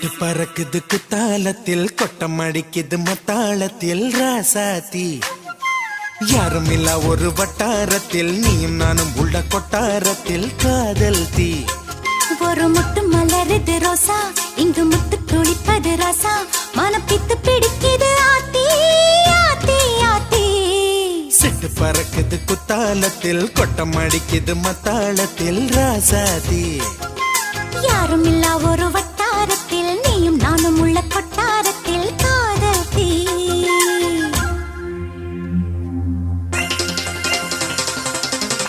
சிட்டு பறக்குது குத்தாலத்தில் கொட்டம் அடிக்குது மத்தாளத்தில் ராசாத்தி. யாரும் இல்ல ஒரு வட்டாரத்தில் நீயும் நானும் உள்ள கொட்டாரத்தில் காதல் தீ. ஒரு முட்டு மலருது ரோசா இங்கு முத்து துளிப்பது ராசா. மனப்பித்து பிடிக்குது ஆத்தி ஆத்தி ஆத்தி. சிட்டு பறக்குது குத்தாலத்தில் கொட்டம் அடிக்குது மத்தாளத்தில் ராசாத்தி. யாரும் இல்ல ஒரு வட்டாரத்தில்